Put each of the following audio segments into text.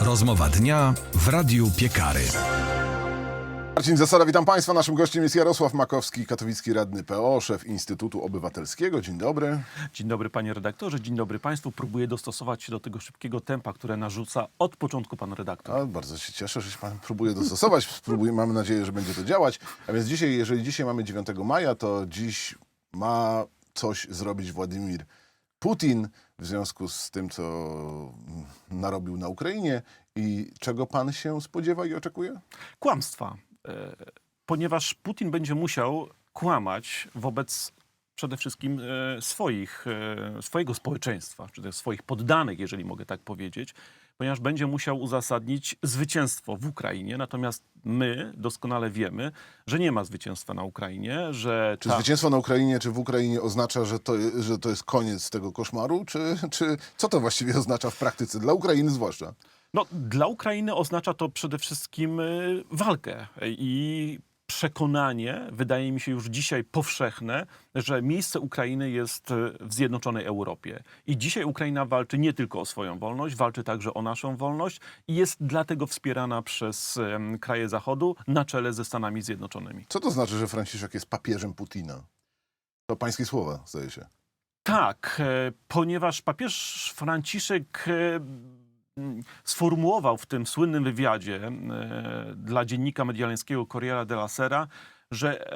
Rozmowa dnia w Radiu Piekary. Marcin Zasada, witam Państwa. Naszym gościem jest Jarosław Makowski, katowicki radny PO, szef Instytutu Obywatelskiego. Dzień dobry. Dzień dobry panie redaktorze, dzień dobry państwu. Próbuję dostosować się do tego szybkiego tempa, które narzuca od początku pan redaktor. A, bardzo się cieszę, że się Pan próbuje dostosować. Spróbuję, mamy nadzieję, że będzie to działać. A więc dzisiaj, jeżeli dzisiaj mamy 9 maja, to dziś ma coś zrobić Władimir Putin w związku z tym, co narobił na Ukrainie. I czego Pan się spodziewa i oczekuje? Kłamstwa, e, ponieważ Putin będzie musiał kłamać wobec przede wszystkim e, swoich, e, swojego społeczeństwa, czy też swoich poddanych, jeżeli mogę tak powiedzieć, ponieważ będzie musiał uzasadnić zwycięstwo w Ukrainie. Natomiast my doskonale wiemy, że nie ma zwycięstwa na Ukrainie, że Czy ta- zwycięstwo na Ukrainie, czy w Ukrainie oznacza, że to, że to jest koniec tego koszmaru? Czy, czy co to właściwie oznacza w praktyce? Dla Ukrainy zwłaszcza. No, dla Ukrainy oznacza to przede wszystkim y, walkę i przekonanie, wydaje mi się już dzisiaj powszechne, że miejsce Ukrainy jest y, w zjednoczonej Europie. I dzisiaj Ukraina walczy nie tylko o swoją wolność, walczy także o naszą wolność i jest dlatego wspierana przez kraje Zachodu na czele ze Stanami Zjednoczonymi. Co to znaczy, że Franciszek jest papieżem Putina? To pańskie słowa, zdaje się. Tak, e, ponieważ papież Franciszek e, sformułował w tym słynnym wywiadzie e, dla dziennika medialańskiego Corriera della Sera, że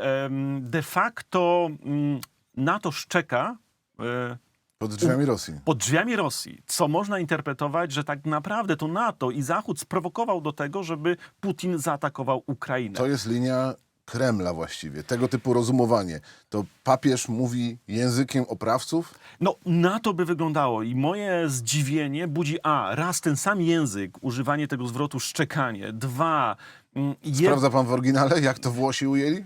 de facto mm, NATO szczeka e, Pod drzwiami Rosji. pod drzwiami Rosji, co można interpretować, że tak naprawdę to NATO i Zachód sprowokował do tego, żeby Putin zaatakował Ukrainę. To jest linia Kremla właściwie, tego typu rozumowanie. To papież mówi językiem oprawców? No, na to by wyglądało i moje zdziwienie budzi a, raz ten sam język, używanie tego zwrotu szczekanie, dwa, mm, je, Sprawdza pan w oryginale, jak to Włosi ujęli? e,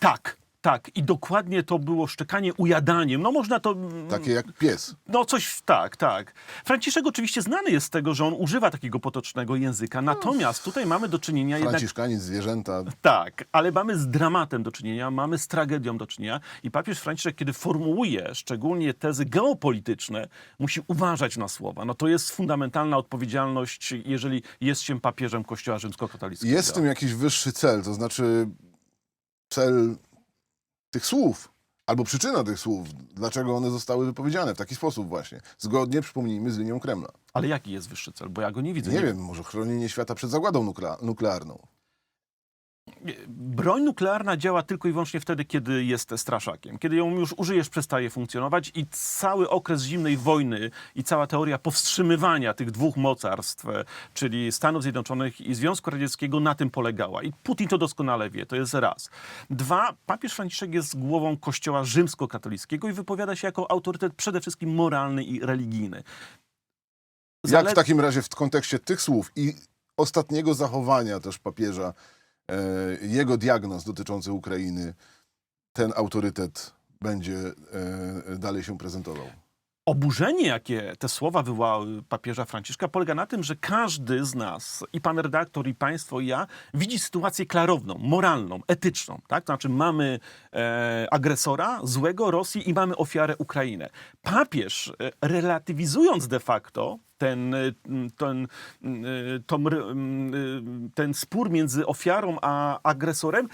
tak, tak i dokładnie to było szczekanie ujadaniem, no można to, mm, Takie jak pies. no coś, tak, tak. Franciszek oczywiście znany jest z tego, że on używa takiego potocznego języka, natomiast tutaj mamy do czynienia jednak Franciszkanin, zwierzęta. Tak, ale mamy z dramatem do czynienia, mamy z tragedią do czynienia i papież Franciszek, kiedy formułuje szczególnie tezy geopolityczne, musi uważać na słowa. No to jest fundamentalna odpowiedzialność, jeżeli jest się papieżem Kościoła rzymskokatolickiego. Jest w tym jakiś wyższy cel, to znaczy cel tych słów, albo przyczyna tych słów, dlaczego one zostały wypowiedziane w taki sposób właśnie. Zgodnie, przypomnijmy, z linią Kremla. Ale jaki jest wyższy cel? Bo ja go nie widzę. Nie wiem, może chronienie świata przed zagładą nuklea- nuklearną. Broń nuklearna działa tylko i wyłącznie wtedy, kiedy jest straszakiem. Kiedy ją już użyjesz, przestaje funkcjonować i cały okres zimnej wojny i cała teoria powstrzymywania tych dwóch mocarstw, e, czyli Stanów Zjednoczonych i Związku Radzieckiego, na tym polegała. I Putin to doskonale wie, to jest raz. Dwa, papież Franciszek jest głową kościoła rzymskokatolickiego i wypowiada się jako autorytet przede wszystkim moralny i religijny. Jak w takim razie w kontekście tych słów i ostatniego zachowania też papieża, jego diagnoz dotyczący Ukrainy, ten autorytet będzie e, dalej się prezentował? Oburzenie, jakie te słowa wywołały papieża Franciszka, polega na tym, że każdy z nas, i pan redaktor, i państwo, i ja, widzi sytuację klarowną, moralną, etyczną. Tak? To znaczy mamy e, agresora, złego Rosji i mamy ofiarę Ukrainę. Papież, e, relatywizując de facto ten, e, ten, m, e, ten spór między ofiarą a agresorem,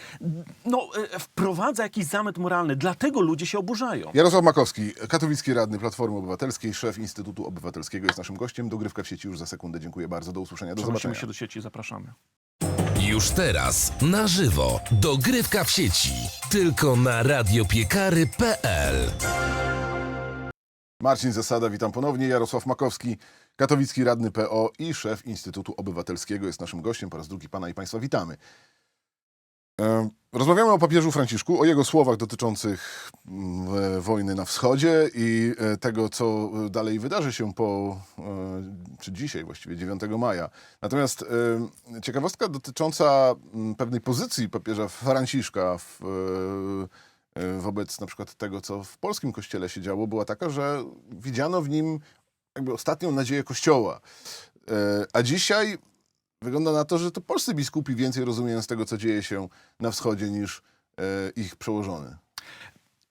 no, e, wprowadza jakiś zamęt moralny. Dlatego ludzie się oburzają. Jarosław Makowski, katowicki radny Platformy Obywatelskiej, szef Instytutu Obywatelskiego jest naszym gościem. Dogrywka w sieci już za sekundę. Dziękuję bardzo. Do usłyszenia. Do zobaczenia. się do sieci, zapraszamy. Już teraz na żywo dogrywka w sieci. Tylko na radiopiekary.pl Marcin Zasada, witam ponownie. Jarosław Makowski, katowicki radny PO i szef Instytutu Obywatelskiego jest naszym gościem. Po raz drugi pana i państwa witamy. Rozmawiamy o papieżu Franciszku, o jego słowach dotyczących mm, wojny na wschodzie i e, tego, co e, dalej wydarzy się po, e, czy dzisiaj właściwie, 9 maja. Natomiast ciekawostka dotycząca mm, pewnej pozycji papieża Franciszka w, wobec na przykład tego, co w polskim kościele się działo, była taka, że widziano w nim jakby ostatnią nadzieję kościoła. E, A dzisiaj wygląda na to, że to polscy biskupi więcej rozumieją z tego, co dzieje się na wschodzie, niż e, ich przełożony.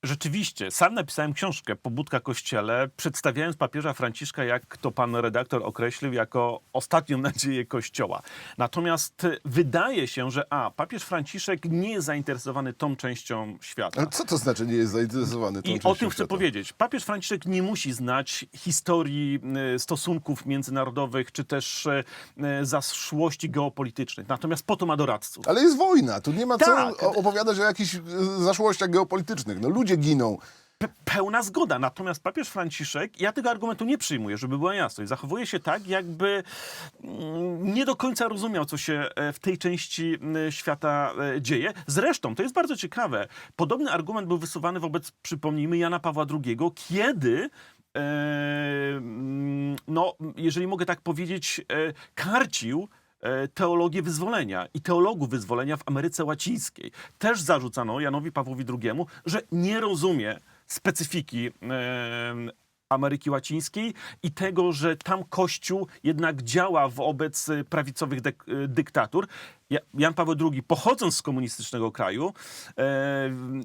Rzeczywiście, sam napisałem książkę Pobudka Kościele, przedstawiając papieża Franciszka, jak to pan redaktor określił, jako ostatnią nadzieję Kościoła. Natomiast wydaje się, że a, papież Franciszek nie jest zainteresowany tą częścią świata. Ale co to znaczy nie jest zainteresowany tą I częścią o tym chcę świata? powiedzieć. Papież Franciszek nie musi znać historii y, stosunków międzynarodowych, czy też y, y, zaszłości geopolitycznych. Natomiast po to ma doradców. Ale jest wojna, tu nie ma co Tak. o- opowiadać o jakichś e, zaszłościach geopolitycznych. No ludzie giną. Pe- pełna zgoda. Natomiast papież Franciszek, ja tego argumentu nie przyjmuję, żeby była jasność, zachowuje się tak, jakby mm, nie do końca rozumiał, co się e, w tej części świata e, dzieje. Zresztą, to jest bardzo ciekawe, podobny argument był wysuwany wobec, przypomnijmy, Jana Pawła II, kiedy e, no, jeżeli mogę tak powiedzieć, karcił teologię wyzwolenia i teologów wyzwolenia w Ameryce Łacińskiej. Też zarzucano Janowi Pawłowi II, że nie rozumie specyfiki e, Ameryki Łacińskiej i tego, że tam Kościół jednak działa wobec e, prawicowych e, dyktatur. Ja- Jan Paweł II, pochodząc z komunistycznego kraju e,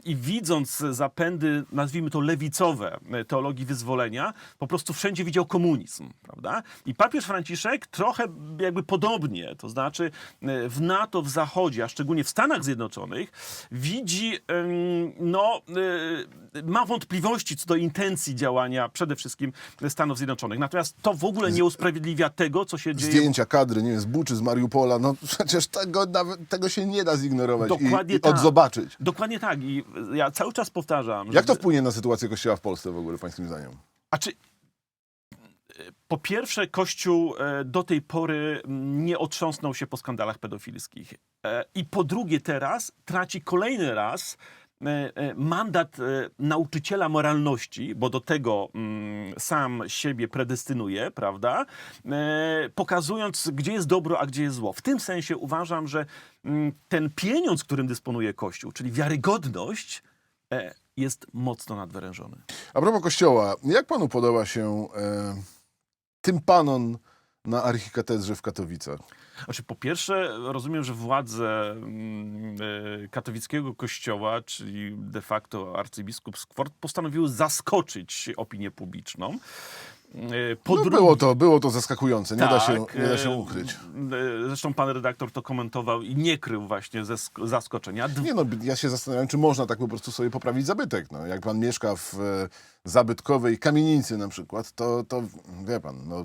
i widząc zapędy, nazwijmy to lewicowe, e, teologii wyzwolenia, po prostu wszędzie widział komunizm, prawda? I papież Franciszek trochę jakby podobnie, to znaczy e, w NATO, w Zachodzie, a szczególnie w Stanach Zjednoczonych, widzi, no, e, ma wątpliwości co do intencji działania przede wszystkim Stanów Zjednoczonych. Natomiast to w ogóle nie usprawiedliwia tego, co się dzieje Zdjęcia, kadry, nie wiem, z Buczy, z Mariupola, no przecież tego, nawet, tego się nie da zignorować Dokładnie i, i tak. odzobaczyć. Dokładnie tak. I ja cały czas powtarzam. Jak to wpłynie na sytuację Kościoła w Polsce w ogóle, pańskim zdaniem? A czy po pierwsze, Kościół e, do tej pory nie otrząsnął się po skandalach pedofilskich. E, I po drugie, teraz traci kolejny raz mandat e, nauczyciela moralności, bo do tego mm, sam siebie predestynuje, prawda? E, Pokazując, gdzie jest dobro, a gdzie jest zło. W tym sensie uważam, że mm, ten pieniądz, którym dysponuje Kościół, czyli wiarygodność, e, jest mocno nadwyrężony. A propos Kościoła, jak panu podoba się e, tympanon na archikatedrze w Katowicach? Znaczy, po pierwsze, rozumiem, że władze mm, e, katowickiego kościoła, czyli de facto arcybiskup Skwort, postanowiły zaskoczyć opinię publiczną. E, Po No, drugie- było, to, było to zaskakujące, nie, da się, tak, nie da się e, ukryć. Zresztą pan redaktor to komentował i nie krył właśnie ze sk- zaskoczenia. Nie no, ja się zastanawiam, czy można tak po prostu sobie poprawić zabytek. No, jak pan mieszka w zabytkowej kamienicy na przykład, to, to wie pan, no,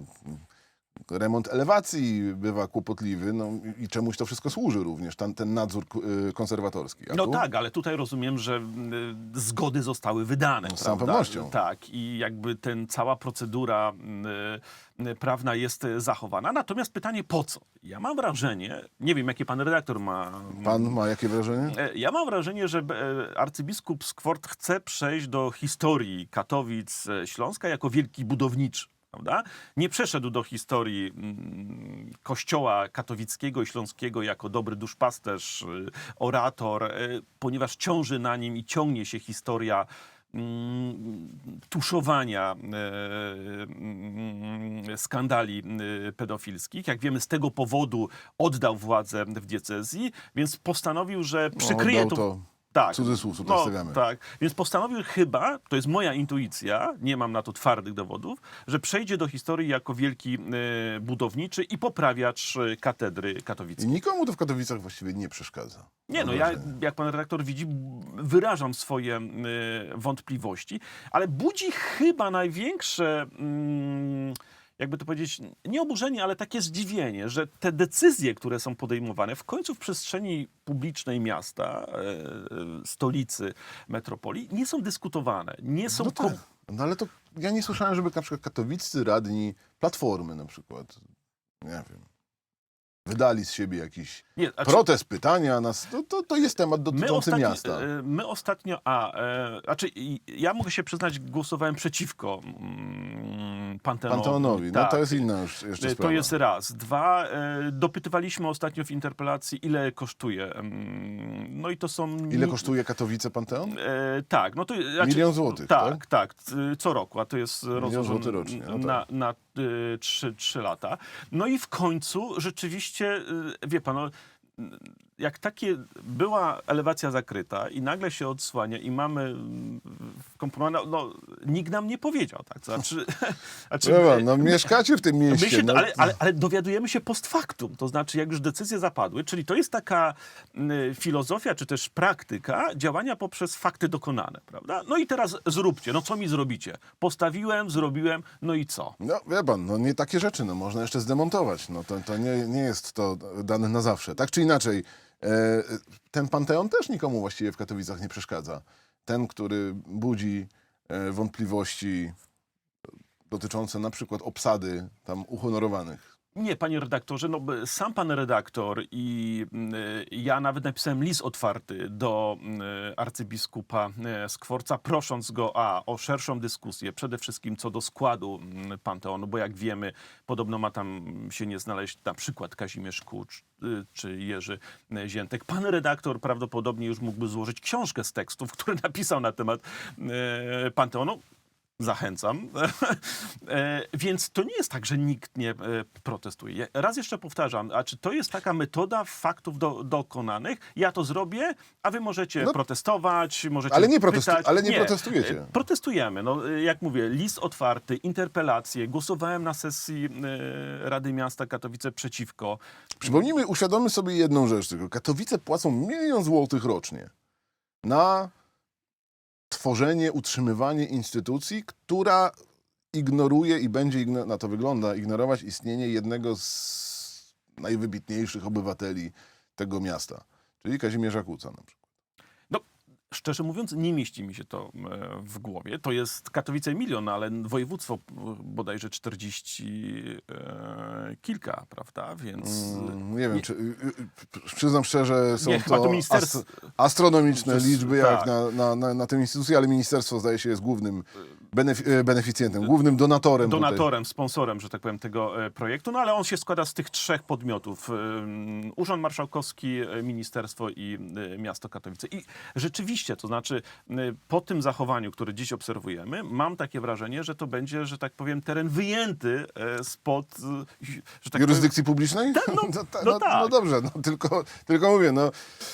remont elewacji bywa kłopotliwy no, i czemuś to wszystko służy również, ten, ten nadzór e, konserwatorski. A No tu? tak, ale tutaj rozumiem, że y, zgody zostały wydane. No, z całą pewnością. Tak, i jakby ten cała procedura y, y, prawna jest y, zachowana. Natomiast pytanie po co? Ja mam wrażenie, nie wiem jakie pan redaktor ma. Pan ma jakie wrażenie? E, Ja mam wrażenie, że e, arcybiskup Skwort chce przejść do historii Katowic e, Śląska jako wielki budowniczy. Prawda? Nie przeszedł do historii mm, kościoła katowickiego i śląskiego jako dobry duszpasterz, y, orator, y, ponieważ ciąży na nim i ciągnie się historia mm, tuszowania e, mm, skandali y, pedofilskich. Jak wiemy, z tego powodu oddał władzę w diecezji, więc postanowił, że przykryje oddał to... to Tak. cudzysłów tutaj No, stawiamy. tak. Więc postanowił chyba, to jest moja intuicja, nie mam na to twardych dowodów, że przejdzie do historii jako wielki e, budowniczy i poprawiacz e, katedry I katowickiej. nikomu to w Katowicach właściwie nie przeszkadza. Nie, Mam no ja, wrażenie. jak pan redaktor widzi, wyrażam swoje e, wątpliwości, ale budzi chyba największe, mm, jakby to powiedzieć, nie oburzenie, ale takie zdziwienie, że te decyzje, które są podejmowane w końcu w przestrzeni publicznej miasta, e, e, stolicy, metropolii, nie są dyskutowane, nie są... No tak. No ale to ja nie słyszałem, żeby na przykład katowiccy radni Platformy na przykład, nie wiem, wydali z siebie jakiś nie, protest, pytania, nas, to, to, to jest temat dotyczący ostatnio, miasta. e, my ostatnio, a, e, znaczy i- ja mogę się przyznać, głosowałem przeciwko mm, Panteonowi. Panteonowi, no Tak. to jest inna już jeszcze E, sprawa. To jest raz. Dwa, e, dopytywaliśmy ostatnio w interpelacji, ile kosztuje. em, No i to są... Ile kosztuje Katowice Panteon? E, tak, no to znaczy, Milion złotych, Tak, tak, c- co roku, a to jest rozłożone złotych rocznie, no tak. na, na y, trzy, trzy lata. No i w końcu rzeczywiście, y, wie pan, no, jak takie była elewacja zakryta i nagle się odsłania i mamy mm, wkomponowane, no nikt nam nie powiedział, tak? Znaczy, znaczy, Ewa, no mieszkacie w tym mieście. się, no. ale, ale, ale dowiadujemy się post factum, to znaczy jak już decyzje zapadły, czyli to jest taka y, filozofia, czy też praktyka działania poprzez fakty dokonane, prawda? No i teraz zróbcie, no co mi zrobicie? Postawiłem, zrobiłem, no i co? No wie pan, no nie takie rzeczy, no można jeszcze zdemontować. No to, to nie, nie jest to dane na zawsze. Tak czy inaczej, ten Panteon też nikomu właściwie w Katowicach nie przeszkadza. Ten, który budzi e, wątpliwości dotyczące na przykład obsady tam uhonorowanych. Nie, panie redaktorze, no sam pan redaktor i y, ja nawet napisałem list otwarty do y, arcybiskupa y, Skworca, prosząc go a, o szerszą dyskusję, przede wszystkim co do składu Panteonu, bo jak wiemy, podobno ma tam się nie znaleźć na przykład Kazimierz Kucz czy Jerzy Ziętek. Pan redaktor prawdopodobnie już mógłby złożyć książkę z tekstów, które napisał na temat Panteonu. Zachęcam. E, Więc to nie jest tak, że nikt nie e, protestuje. Raz jeszcze powtarzam, a czy to jest taka metoda faktów do, dokonanych? Ja to zrobię, a wy możecie No, protestować, możecie ale nie protestu- pytać. ale nie protestujecie. E, Protestujemy. No, jak mówię, list otwarty, interpelacje. Głosowałem na sesji Rady Miasta Katowice przeciwko. Przypomnijmy, uświadommy sobie jedną rzecz tylko. Katowice płacą milion złotych rocznie na tworzenie, utrzymywanie instytucji, która ignoruje i będzie, na to wygląda, ignorować istnienie jednego z najwybitniejszych obywateli tego miasta, czyli Kazimierza Kuca na przykład. Szczerze mówiąc, nie mieści mi się to e, w głowie. To jest Katowice milion, ale województwo bodajże 40 e, kilka, prawda? Więc... Mm, nie wiem, nie- czy, y, y, przyznam szczerze, są Nie, to to ast- astronomiczne Przez- liczby jak tak. na, na, na, na tę instytucję, ale ministerstwo zdaje się jest głównym benef- e, beneficjentem, głównym donatorem. tutaj. donatorem, sponsorem, że tak powiem, tego e, projektu, no ale on się składa z tych trzech podmiotów. Urząd Marszałkowski, e, Ministerstwo i Miasto Katowice. I rzeczywiście, to znaczy e, po tym zachowaniu, które dziś obserwujemy, mam takie wrażenie, że to będzie, że tak powiem, teren wyjęty e, spod, że tak Jurysdykcji publicznej? no, ta- no no, tak. no dobrze, no, tylko, tylko mówię, no,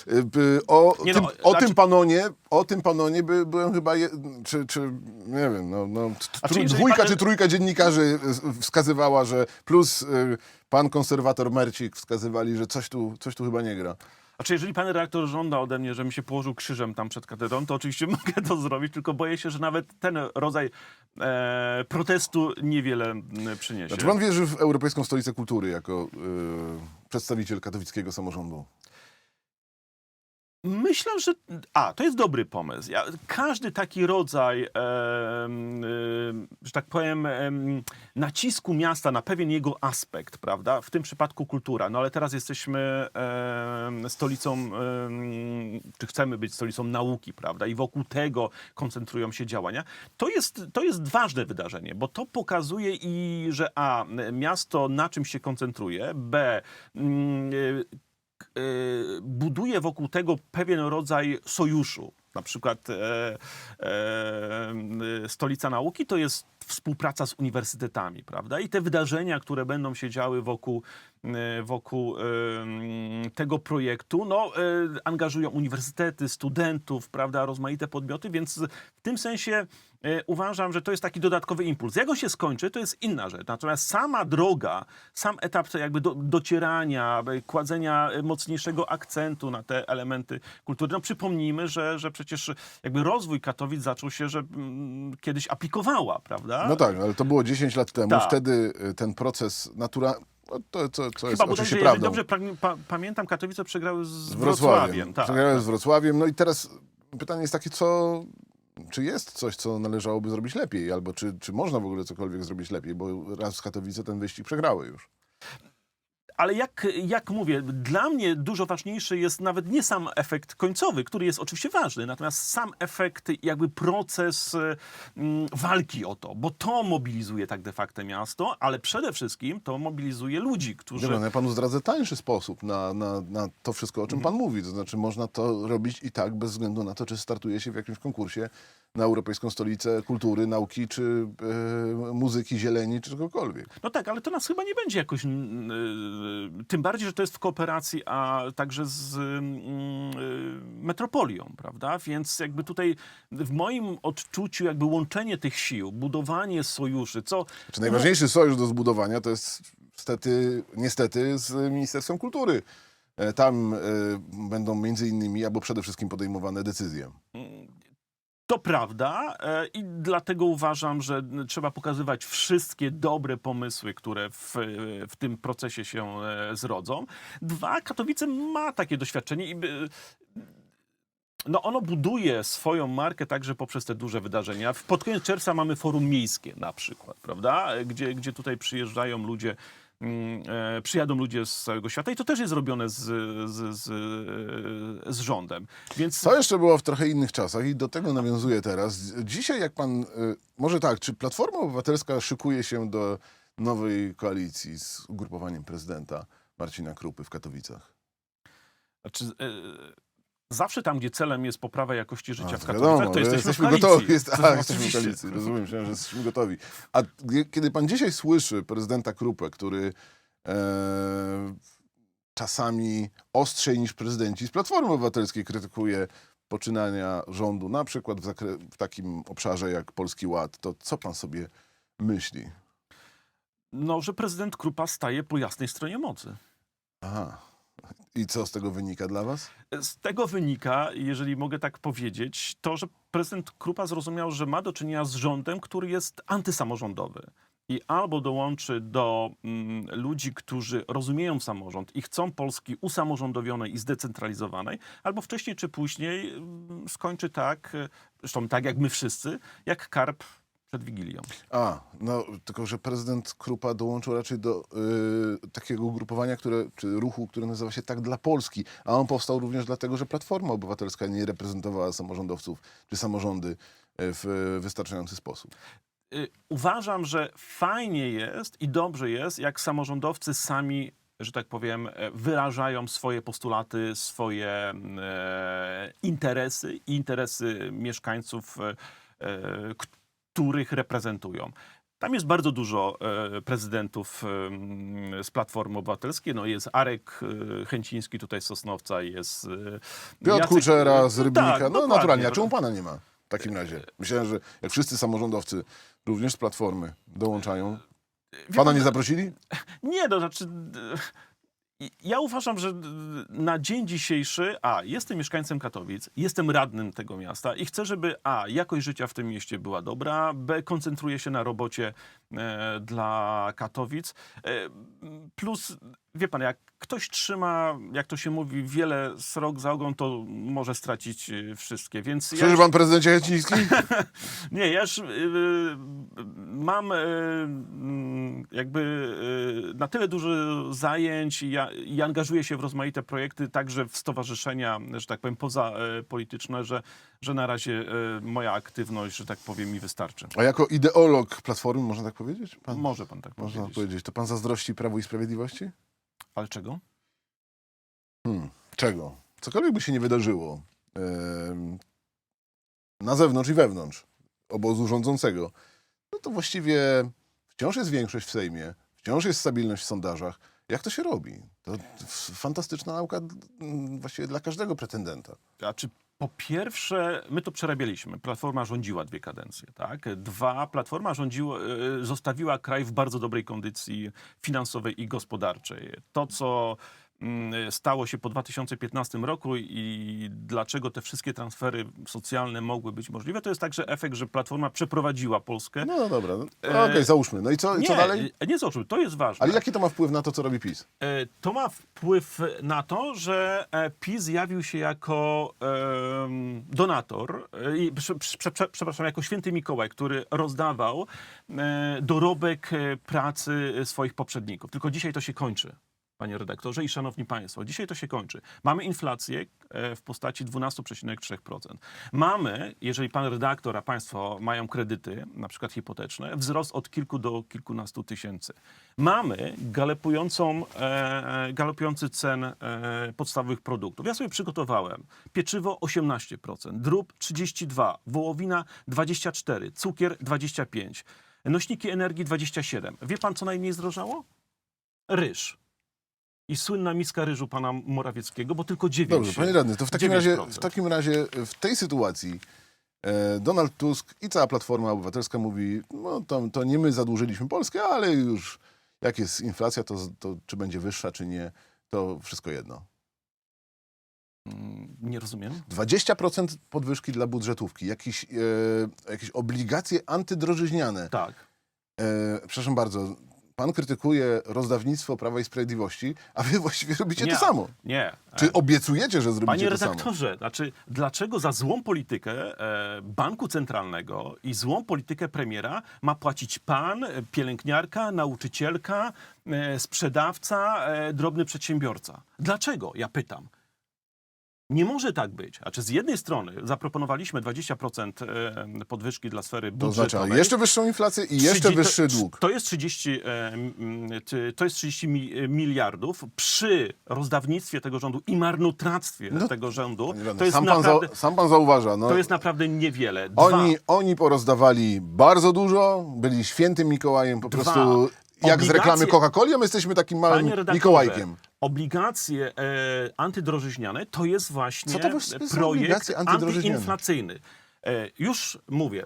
y, y, o, Nie tym, no, o znaczy- tym panonie, o tym panonie by, byłem chyba, je, czy, czy nie wiem, no, no, t- A czy tru, jeżeli dwójka pan- czy trójka dziennikarzy y, wskazywała, że plus y, pan konserwator Mercik wskazywali, że coś tu, coś tu chyba nie gra. Znaczy, jeżeli pan redaktor żąda ode mnie, żebym się położył krzyżem tam przed katedrą, to oczywiście mogę to zrobić, tylko boję się, że nawet ten rodzaj e, protestu niewiele przyniesie. Znaczy pan wierzy w Europejską Stolicę Kultury jako y, przedstawiciel katowickiego samorządu? Myślę, że. A, to jest dobry pomysł. Ja, każdy taki rodzaj, em, em, że tak powiem, em, nacisku miasta na pewien jego aspekt, prawda? W tym przypadku kultura. No ale teraz jesteśmy em, stolicą, em, czy chcemy być stolicą nauki, prawda? I wokół tego koncentrują się działania. To jest, to jest ważne wydarzenie, bo to pokazuje i, że A, miasto na czym się koncentruje, B, mm, k- e, buduje wokół tego pewien rodzaj sojuszu. Na przykład e, e, e, Stolica Nauki to jest współpraca z uniwersytetami, prawda? I te wydarzenia, które będą się działy wokół, e, wokół e, tego projektu, no, e, angażują uniwersytety, studentów, prawda, rozmaite podmioty, więc w tym sensie uważam, że to jest taki dodatkowy impuls. Jak on się skończy, to jest inna rzecz. Natomiast sama droga, sam etap jakby do, docierania, e, kładzenia e, mocniejszego akcentu na te elementy kultury. No przypomnijmy, że, że przecież jakby rozwój Katowic zaczął się, że mm, kiedyś aplikowała, prawda? No tak, ale to było 10 lat temu. Tak. Wtedy ten proces natura... no To, to, co jest oczywiście jeżeli prawdą. dobrze pa, pamiętam, Katowice przegrały z, z Wrocławiem. Wrocławiem. tak. Przegrałem z Wrocławiem. No i teraz pytanie jest takie, co... Czy jest coś, co należałoby zrobić lepiej? Albo czy, czy można w ogóle cokolwiek zrobić lepiej? Bo raz Katowice ten wyścig przegrały już. Ale jak, jak mówię, dla mnie dużo ważniejszy jest nawet nie sam efekt końcowy, który jest oczywiście ważny, natomiast sam efekt, jakby proces mm, walki o to, bo to mobilizuje tak de facto miasto, ale przede wszystkim to mobilizuje ludzi, którzy... Dobra, no ja panu zdradzę tańszy sposób na, na, na to wszystko, o czym Mhm. pan mówi. To znaczy można to robić i tak, bez względu na to, czy startuje się w jakimś konkursie na Europejską Stolicę Kultury, Nauki, czy e, Muzyki, Zieleni, czy czegokolwiek. No tak, ale to nas chyba nie będzie jakoś. mm, y, Tym bardziej, że to jest w kooperacji, a także z mm, y, metropolią, prawda? Więc jakby tutaj w moim odczuciu, jakby łączenie tych sił, budowanie sojuszy, co. Czy najważniejszy sojusz do zbudowania to jest niestety, niestety z Ministerstwem Kultury. E, Tam e, będą między innymi, albo przede wszystkim podejmowane decyzje. To prawda e, i dlatego uważam, że trzeba pokazywać wszystkie dobre pomysły, które w, w tym procesie się e, zrodzą. Dwa, Katowice ma takie doświadczenie i no ono buduje swoją markę także poprzez te duże wydarzenia. Pod koniec czerwca mamy forum miejskie na przykład, prawda? E, Gdzie, gdzie tutaj przyjeżdżają ludzie, e, przyjadą ludzie z całego świata i to też jest robione z, z, z, e, z rządem. Więc Co jeszcze było w trochę innych czasach i do tego nawiązuję teraz. Dzisiaj jak pan, y, może tak, czy Platforma Obywatelska szykuje się do nowej koalicji z ugrupowaniem prezydenta Marcina Krupy w Katowicach? Znaczy, e, zawsze tam, gdzie celem jest poprawa jakości życia A, w to Katowicach, wiadomo, to jesteśmy, w gotowi. Jest, a, jesteśmy w oczywiście. koalicji, rozumiem, myślałem, że jesteśmy gotowi. A kiedy pan dzisiaj słyszy prezydenta Krupę, który e, czasami ostrzej niż prezydenci z Platformy Obywatelskiej krytykuje poczynania rządu, na przykład w, w takim obszarze jak Polski Ład, to co pan sobie myśli? No, że prezydent Krupa staje po jasnej stronie mocy. Aha. I co z tego wynika dla was? Z tego wynika, jeżeli mogę tak powiedzieć, to, że prezydent Krupa zrozumiał, że ma do czynienia z rządem, który jest antysamorządowy. I albo dołączy do mm, ludzi, którzy rozumieją samorząd i chcą Polski usamorządowionej i zdecentralizowanej, albo wcześniej czy później mm, skończy tak, e, zresztą tak jak my wszyscy, jak karp przed Wigilią. A, no tylko, że prezydent Krupa dołączył raczej do y, takiego ugrupowania, które, czy ruchu, który nazywa się Tak dla Polski, a on powstał również dlatego, że Platforma Obywatelska nie reprezentowała samorządowców czy samorządy y, w wystarczający sposób. Y, Uważam, że fajnie jest i dobrze jest, jak samorządowcy sami, że tak powiem, e, wyrażają swoje postulaty, swoje mm, e, interesy i interesy mieszkańców, e, e, których reprezentują. Tam jest bardzo dużo e, prezydentów z Platformy Obywatelskiej. No jest Arek e, Chęciński tutaj z Sosnowca, jest e, Piotr Jacek- Kuczera z No Rybnika, tak, no naturalnie, a czemu pana nie ma w takim razie? Myślałem, że jak wszyscy samorządowcy, również z Platformy, dołączają. Pana pan, nie zaprosili? Nie, to znaczy. Ja uważam, że na dzień dzisiejszy, a jestem mieszkańcem Katowic, jestem radnym tego miasta i chcę, żeby a jakość życia w tym mieście była dobra, b koncentruję się na robocie e, dla Katowic. E, plus, wie pan, jak ktoś trzyma, jak to się mówi, wiele srok za ogon, to może stracić e, wszystkie. Więc ja Słyszy pan prezydencie Chęciński? nie, ja już y, y, mam y, mm, jakby y, na tyle dużo zajęć i, ja, i angażuję się w rozmaite projekty, także w stowarzyszenia, że tak powiem, pozapolityczne, że, że na razie y, moja aktywność, że tak powiem, mi wystarczy. A jako ideolog Platformy, można tak powiedzieć? Pan, Może pan tak można powiedzieć. powiedzieć. To pan zazdrości Prawu i Sprawiedliwości? Ale czego? Hmm, czego? Cokolwiek by się nie wydarzyło em, na zewnątrz i wewnątrz obozu rządzącego, no to właściwie wciąż jest większość w Sejmie, wciąż jest stabilność w sondażach. Jak to się robi? To fantastyczna nauka mm, właściwie dla każdego pretendenta. A czy po pierwsze, my to przerabialiśmy. Platforma rządziła dwie kadencje, tak? Dwa, Platforma e, zostawiła kraj w bardzo dobrej kondycji finansowej i gospodarczej. To, co stało się po 2015 roku i dlaczego te wszystkie transfery socjalne mogły być możliwe, to jest także efekt, że Platforma przeprowadziła Polskę. No, no dobra, no, E, okej, załóżmy. No i co, nie, co dalej? e, nie zobaczymy, to jest ważne. Ale jaki to ma wpływ na to, co robi PiS? E, To ma wpływ na to, że PiS zjawił się jako em, donator, przepraszam, jako święty Mikołaj, który rozdawał dorobek pracy swoich poprzedników. Tylko dzisiaj to się kończy. Panie redaktorze i szanowni państwo. Dzisiaj to się kończy. Mamy inflację e, w postaci 12,3%. Mamy, jeżeli pan redaktor, a państwo mają kredyty, na przykład hipoteczne, wzrost od kilku do kilkunastu tysięcy. Mamy galopującą, e, galopujący cen e, podstawowych produktów. Ja sobie przygotowałem pieczywo 18%, drób 32%, wołowina 24%, cukier 25%, nośniki energii 27%. Wie pan, co najmniej zdrożało? Ryż. I słynna miska ryżu pana Morawieckiego, bo tylko 9%. Dobrze, panie radny, to w takim, razie, 9%. w takim razie w tej sytuacji e, Donald Tusk i cała Platforma Obywatelska mówi, no to, to nie my zadłużyliśmy Polskę, ale już jak jest inflacja, to, to czy będzie wyższa, czy nie, to wszystko jedno. Mm, Nie rozumiem. 20% podwyżki dla budżetówki, jakieś, e, jakieś obligacje antydrożyźniane. Tak. E, przepraszam bardzo, pan krytykuje rozdawnictwo Prawa i Sprawiedliwości, a wy właściwie robicie Nie. to samo. Nie. Czy obiecujecie, że zrobicie Panie to samo? redaktorze, znaczy, dlaczego za złą politykę e, banku centralnego i złą politykę premiera ma płacić pan, e, pielęgniarka, nauczycielka, e, sprzedawca, e, drobny przedsiębiorca? Dlaczego? Ja pytam. Nie może tak być. Znaczy, z jednej strony zaproponowaliśmy 20% e, podwyżki dla sfery To oznacza budżetowej. jeszcze wyższą inflację i jeszcze 30 wyższy to, dług. To jest 30, e, mm, ty- to jest 30 mi- e, miliardów przy rozdawnictwie tego rządu i marnotrawstwie No, tego rządu. To jest, sam, pan naprawdę, za, sam pan zauważa, no, to jest naprawdę niewiele. Dwa, oni, oni porozdawali bardzo dużo, byli świętym Mikołajem, po Dwa. prostu jak z reklamy Coca-Coli, my jesteśmy takim małym Mikołajkiem. obligacje e, antydrożyźniane to jest właśnie Co to właściwie są projekt antyinflacyjny. E, już mówię.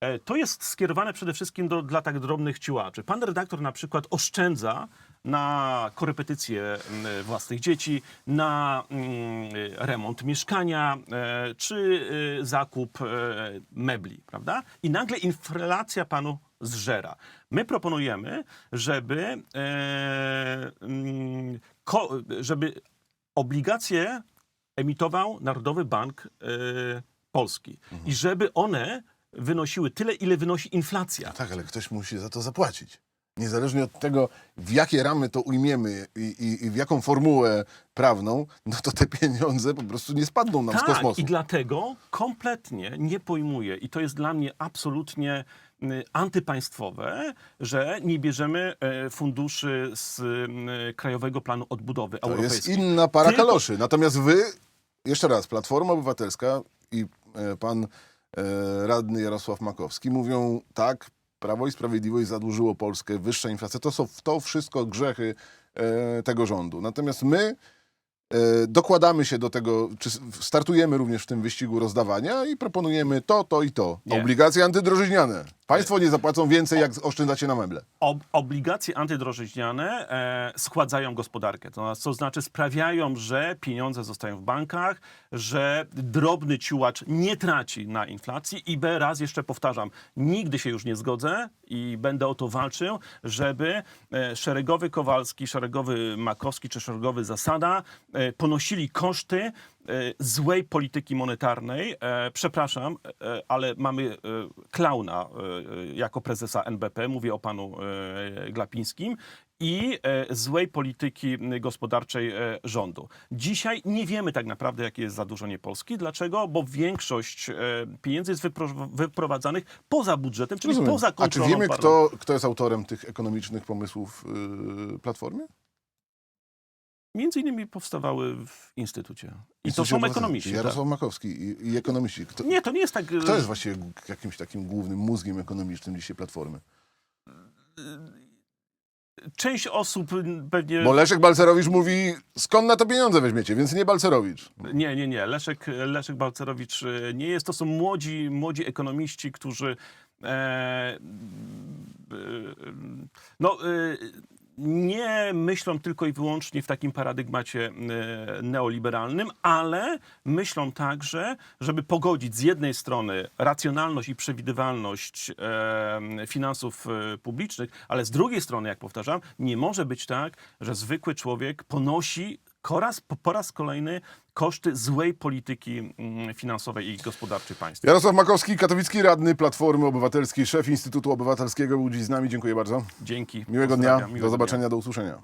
E, To jest skierowane przede wszystkim do, dla tak drobnych ciłaczy. Pan redaktor na przykład oszczędza na korepetycje mm, własnych dzieci, na mm, remont mieszkania e, czy e, zakup e, mebli, prawda? I nagle inflacja panu zżera. My proponujemy, żeby, e, mm, żeby obligacje emitował Narodowy Bank e, Polski Mhm. i żeby one wynosiły tyle, ile wynosi inflacja. Tak, ale ktoś musi za to zapłacić. Niezależnie od tego, w jakie ramy to ujmiemy i, i, i w jaką formułę prawną, no to te pieniądze po prostu nie spadną nam z Tak, kosmosu. i dlatego kompletnie nie pojmuję, i to jest dla mnie absolutnie antypaństwowe, że nie bierzemy e, funduszy z y, Krajowego Planu Odbudowy To jest Europejskiej. inna para Tylko- kaloszy. Natomiast wy, jeszcze raz, Platforma Obywatelska i e, pan e, radny Jarosław Makowski mówią tak, Prawo i Sprawiedliwość zadłużyło Polskę, wyższa inflacja. To są to wszystko grzechy tego rządu. Natomiast my dokładamy się do tego, czy startujemy również w tym wyścigu rozdawania i proponujemy to, to i to. Nie. Obligacje antydrożyźniane. Państwo nie zapłacą więcej, jak oszczędzacie na meble. Ob, obligacje antydrożyźniane e, gospodarkę. To, to znaczy sprawiają, że pieniądze zostają w bankach, że drobny ciułacz nie traci na inflacji i B, raz jeszcze powtarzam, nigdy się już nie zgodzę i będę o to walczył, żeby e, szeregowy Kowalski, szeregowy Makowski czy szeregowy Zasada e, ponosili koszty złej polityki monetarnej. E, przepraszam, e, ale mamy e, klauna e, jako prezesa NBP, mówię o panu e, Glapińskim, i e, złej polityki gospodarczej e, rządu. Dzisiaj nie wiemy tak naprawdę, jakie jest zadłużenie Polski. Dlaczego? Bo większość e, pieniędzy jest wypro- wyprowadzanych poza budżetem, czyli Rozumiem. poza A czy kontrolą wiemy, kto, kto jest autorem tych ekonomicznych pomysłów yy, Platformy? Między innymi powstawały w instytucie. I to są ekonomiści. Tak. Jarosław Makowski i, i ekonomiści. Kto, Nie, to nie jest tak. kto jest właściwie jakimś takim głównym mózgiem ekonomicznym dzisiaj Platformy? Część osób pewnie. Bo Leszek Balcerowicz mówi, skąd na to pieniądze weźmiecie, więc nie Balcerowicz. Nie, nie, nie. Leszek, Leszek Balcerowicz e, nie jest. To są młodzi, młodzi ekonomiści, którzy e, e, no, e, nie myślą tylko i wyłącznie w takim paradygmacie e, neoliberalnym, ale myślą także, żeby pogodzić z jednej strony racjonalność i przewidywalność e, finansów e, publicznych, ale z drugiej strony, jak powtarzam, nie może być tak, że zwykły człowiek ponosi po raz, po, raz kolejny koszty złej polityki mm, finansowej i gospodarczej państwa. Jarosław Makowski, katowicki radny Platformy Obywatelskiej, szef Instytutu Obywatelskiego był dziś z nami. Dziękuję bardzo. Dzięki. Miłego dnia, Pozdrawiam. do Miłego zobaczenia, do usłyszenia.